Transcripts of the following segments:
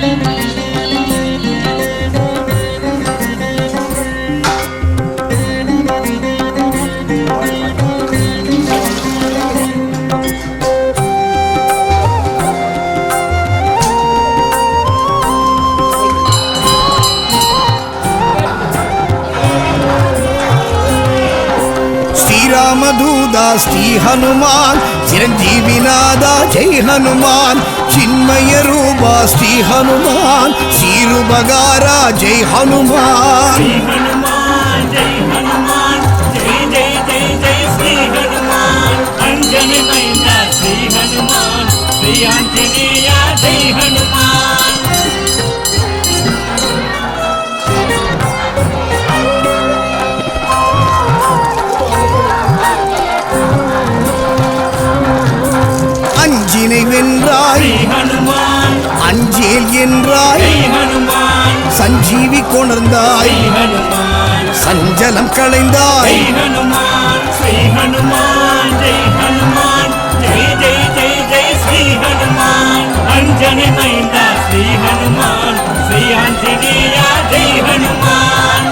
Thank you. Shri Hanuman చిరంజీవినాదా జై హనుమాన్. చిన్మయ రూప శ్రీ హనుమాన్. శ్రీరు బగారా జై హనుమాన్. களைந்தாய் சஞ்சலம் களைந்தாய் அஞ்சனை மைந்தா ஸ்ரீ ஹனுமான். ஸ்ரீ ஆஞ்சநேயா ஜெய் ஹனுமான்.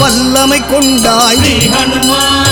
வல்லமை கொண்டாய். ஹனுமான்.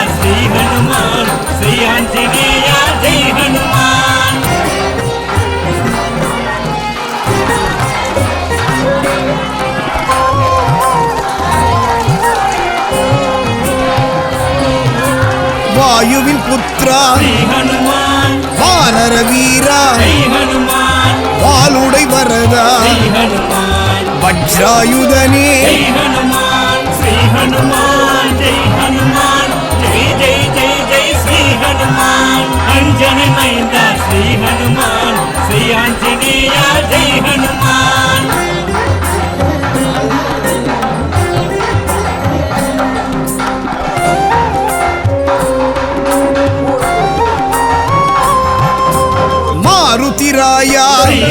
கோவில் புத்ரா வானர வீரா. வாளுடை வரதா. வஜ்ராயுதனே. அஞ்சன மைந்தா ஸ்ரீ ஹனுமான். ஸ்ரீ ஆஞ்சநேயா ஜெய் ஹனுமான்.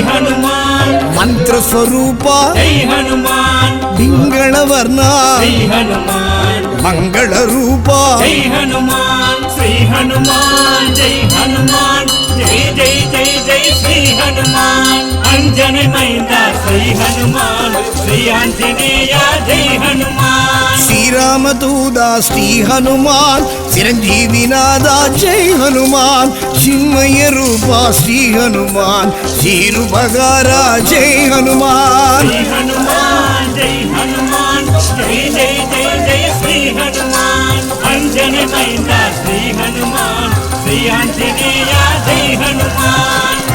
ಹನುಮಾನ್ ಮಂತ್ರ ಸ್ವರೂಪ ಜೈ ಹನುಮಾನ್ ಪಿಂಗಳವರ್ಣ ಜೈ ಹನುಮಾನ್ ಮಂಗಳ ರೂಪ ಜೈ ಹನುಮಾನ್ ಶ್ರೀ ಹನುಮಾನ್ ಜೈ ಹನುಮಾನ್ ಜೈ ಜೈ ಜೈ ಜೈ ಶ್ರೀ ಹನುಮಾನ್ అంజని మైందా శ్రీ హనుమాన్ శ్రీ ఆంజనేయ జై హనుమాన్ శ్రీరామదూదా శ్రీ హనుమాన్ చిరంజీవినాదా జై హనుమాన్ చిన్మయ రూపా శ్రీ హనుమాన్ శ్రీరుపగారా జై హనుమాన్ హనుమాన్ జై హనుమాన్ జై జై జై జై శ్రీ హనుమాన్ అంజని మైందా శ్రీ హనుమాన్ శ్రీ ఆంజనేయ జై హనుమాన్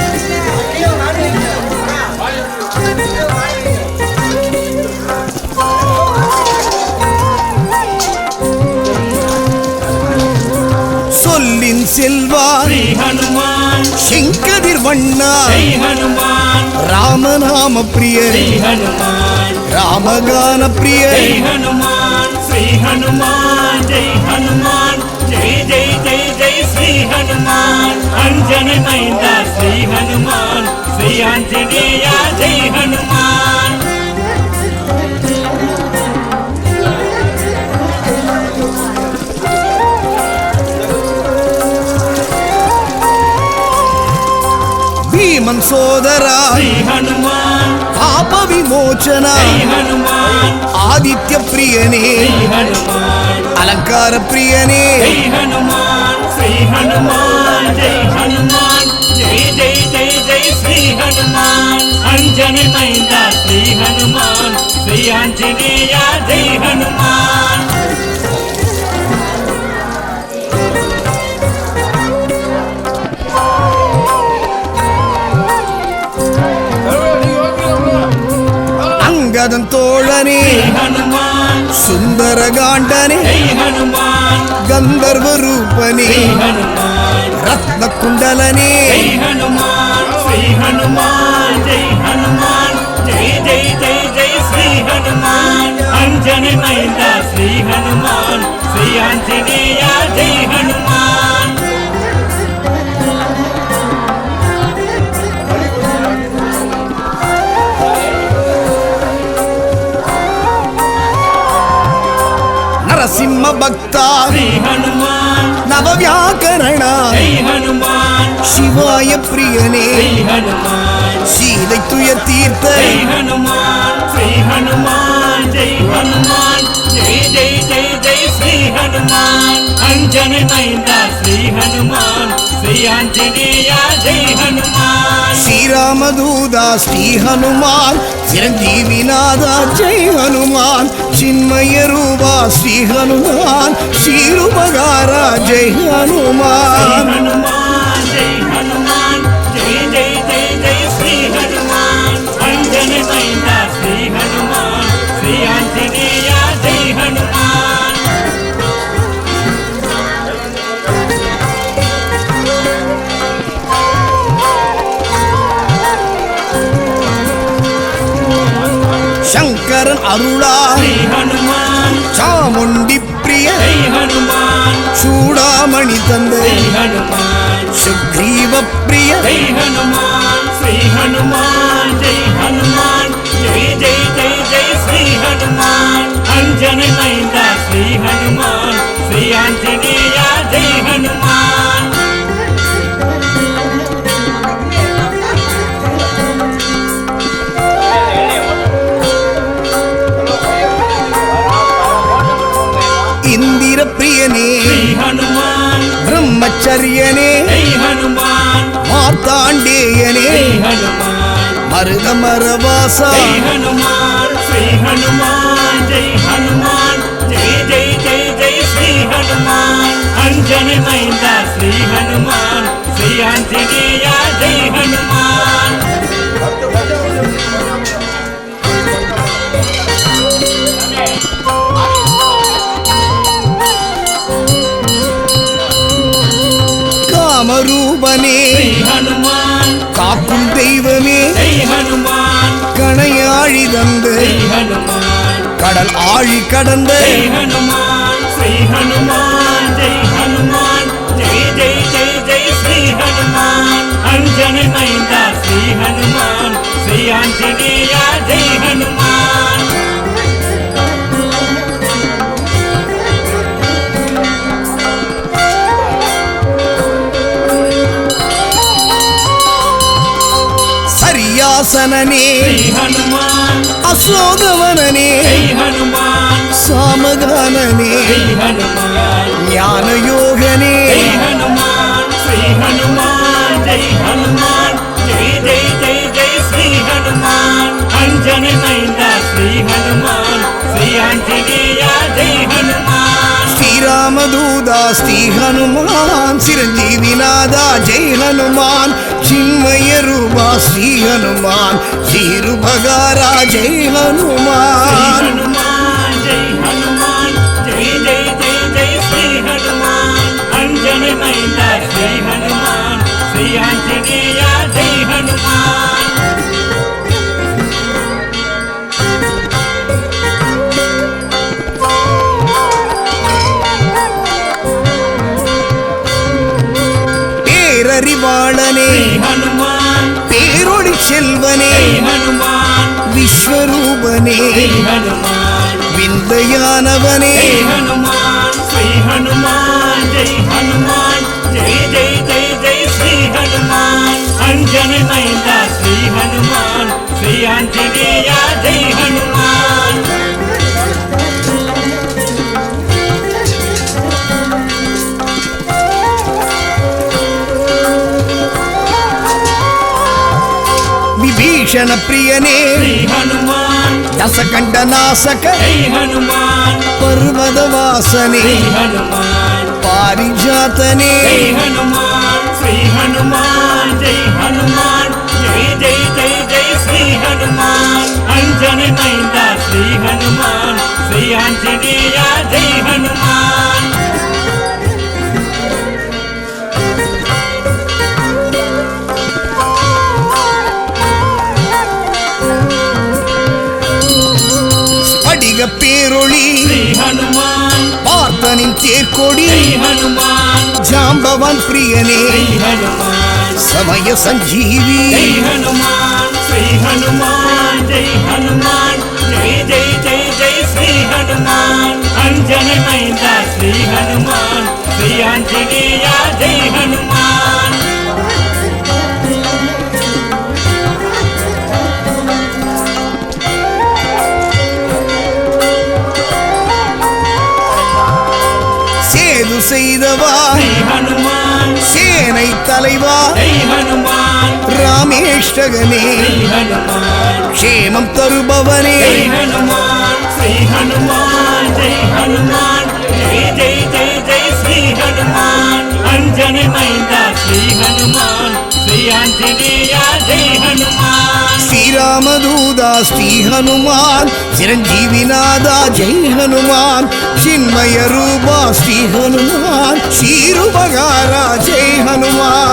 செல்வார். செங்கதிர் வண்ணா ராமநாம பிரியர் ராமகான பிரியர் ஸ்ரீ ஹனுமான். ஜெய் ஹனுமான். ஜெய் ஜெய் ஜெய் ஜெய் ஸ்ரீ ஹனுமான். அஞ்சன மைந்தா ஸ்ரீ ஹனுமான். ஸ்ரீ ஆஞ்சநேயா ஜெய் ஹனுமான். శ్రీమన్ సోదరా పాప విమోచన ఆదిత్య ప్రియనే అలంకార ప్రియనే శ్రీ హనుమాన్ జై హనుమాన్ జై జై జై జై శ్రీ హనుమాన్ అంజని మైందా శ్రీ హనుమాన్ శ్రీ ఆంజనేయ జై హనుమాన్ அதன் தோழனே. சுந்தர காண்டனே கந்தர்வ ரூபனே. ரத்ன குண்டலனே அஞ்சனி ஸ்ரீ ஹனுமான். ஸ்ரீ ஆஞ்சநேயா ஜெய் ஹனுமான். నరసింహ భక్త శ్రీ హనుమాన్ నవ వ్యాకరణ జై హనుమాన్ சிவாய பிரியனே శ్రీ హనుమాన్ சீதை துயர் தீர்த்த జై హనుమాన్ శ్రీ హనుమాన్ జై హనుమాన్ జై हनुमान अंजन नयना श्री हनुमान श्री आंजनेया जय हनुमान श्रीरामदूदा श्री हनुमान चिरंजीविनादा जय हनुमान चिन्मय रूपा श्री हनुमान श्री रूपगारा जय हनुमान ஹரிஹரன் அருளார் சாமுண்டி பிரிய சூடாமணி தந்தை. சுக்ரீவ பிரிய ஸ்ரீ ஹனுமான். மாரியனே மார்த்தாண்டேயனே. மருதமரவாசா. ஹனுமான். ஜெய் ஹனுமான். மிதந்து கடல் ஆழி கடந்து அஞ்சனி மைந்தா ஸ்ரீ ஹனுமான் ஸ்ரீ ஆஞ்சநேயா ஜெய் ஹனுமான் சரியாசனமே. ஹனுமான் யசோதவனே சாமகானனே. ஞான யோகனே ஸ்ரீராமதூதா ஸ்ரீ ஹனுமான். சிரஞ்சீவிநாதா ஜெய் ஹனுமான் சின்மயருமா ஸ்ரீ ஹனுமான். ஸ்ரீருபகாரா ஜெய் ஹனுமான். பேரறிவாளனே விஸ்வரூபனே விந்தையானவனே. அஞ்சனி மைந்தா ஸ்ரீ ஹனுமான் ஸ்ரீ ஆஞ்சநேயா ஜெய் ஹனுமான் ஈஷண பிரியனே ஹனுமான் தசகண்ட நாசக ஹனுமான் பர்வத வாசனே ஹனுமான் பாரிஜாத்தனே ஹனுமான் ஸ்ரீ ஹனுமான் ஜெய் ஹனுமான் ஜெய் ஜெய் ஜெய் ஜெய் ஸ்ரீ ஹனுமான் அஞ்சனி மைந்தா ஸ்ரீ ஹனுமான் ஸ்ரீ ஆஞ்சநேயா ஜெய் ஹனுமான் நின்ற பேரொளி பார்த்தனின் தேர்கொடி ஜாம்பவான் பிரியனே சமய சஞ்சீவி அஞ்சனை மைந்தா ஸ்ரீ ஹனுமான் ஸ்ரீ ஆஞ்சநேயா ஜெய் ஹனுமான் செய்தவா? சேனை தலைவா? ராமேஷ்டகனே க்ஷேமம் தருபவனே? ஜெய் ஹனுமான் ஜெய் ஹனுமான் ஜெய் ஜெய் ஜெய் ஜெய் ஸ்ரீ ஹனுமான். ఆంజని మైందా శ్రీ హనుమాన్ శ్రీ ఆంజనేయ జై హనుమాన్ శ్రీరామదూదా శ్రీ హనుమాన్ చిరంజీవినాథ జై హనుమాన్ చిన్మయ రూపా శ్రీ హనుమాన్ శ్రీరుపగారా జై హనుమాన్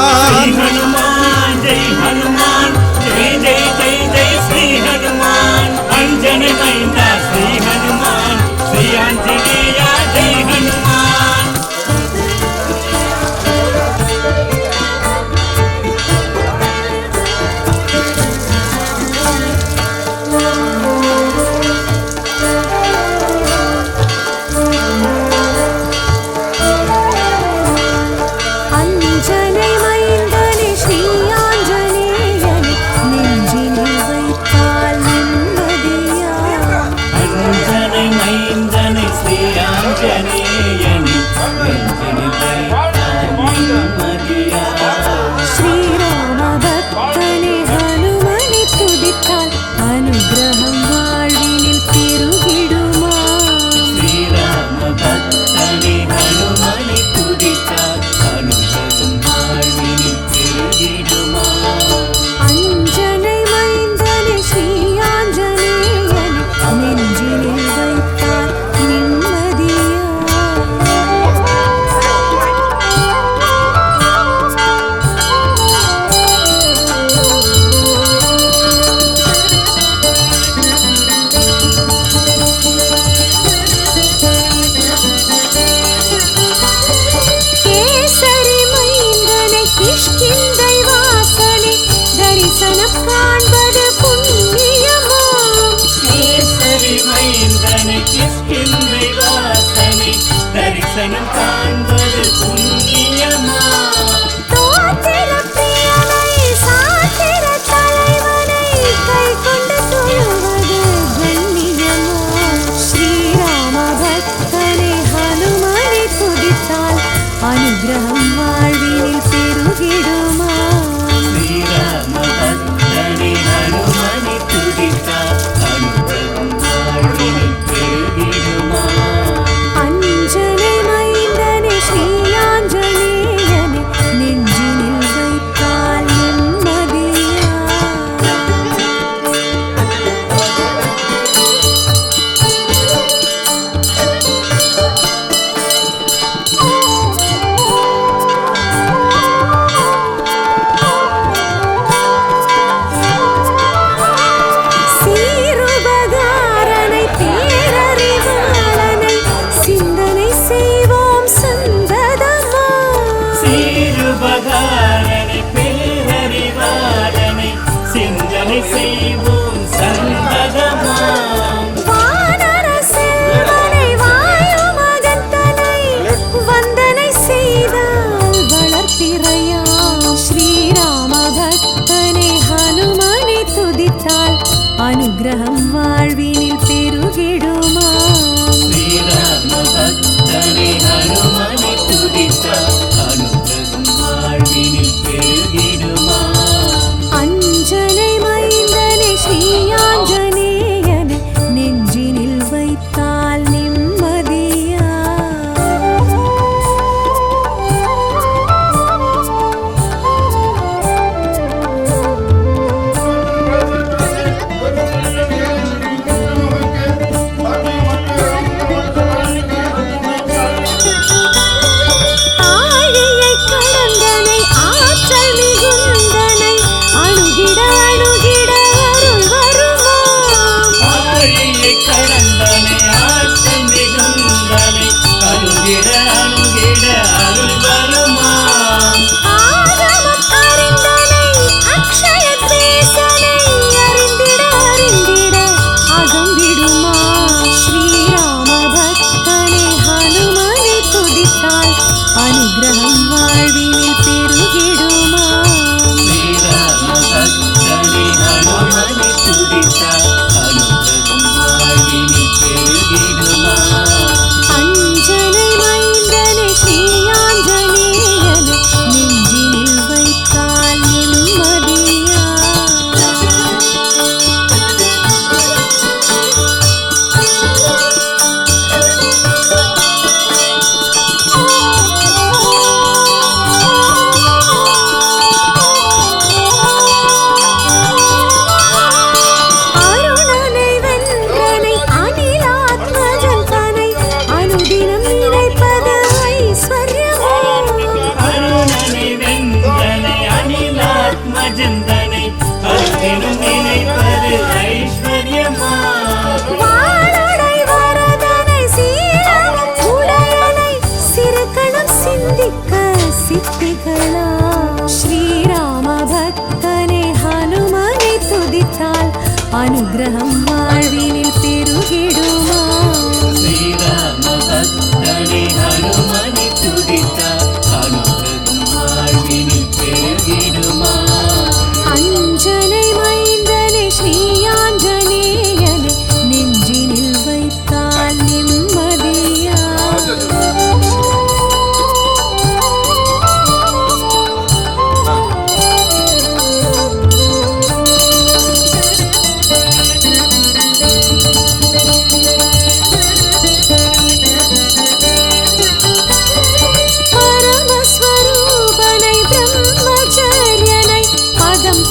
അനുഗ്രഹം വാഴ്വിനിൽ പെരുകിടും.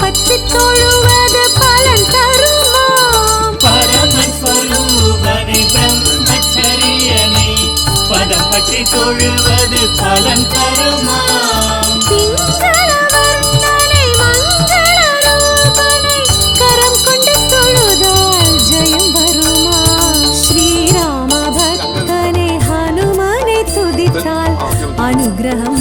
பற்றி தொழுவது பலன் தருமா? பரமஸ்வரூபனை பிரம்மச்சரியனை பதம் பற்றி தொழுவது பலன் தருமா? ആഗ്രഹം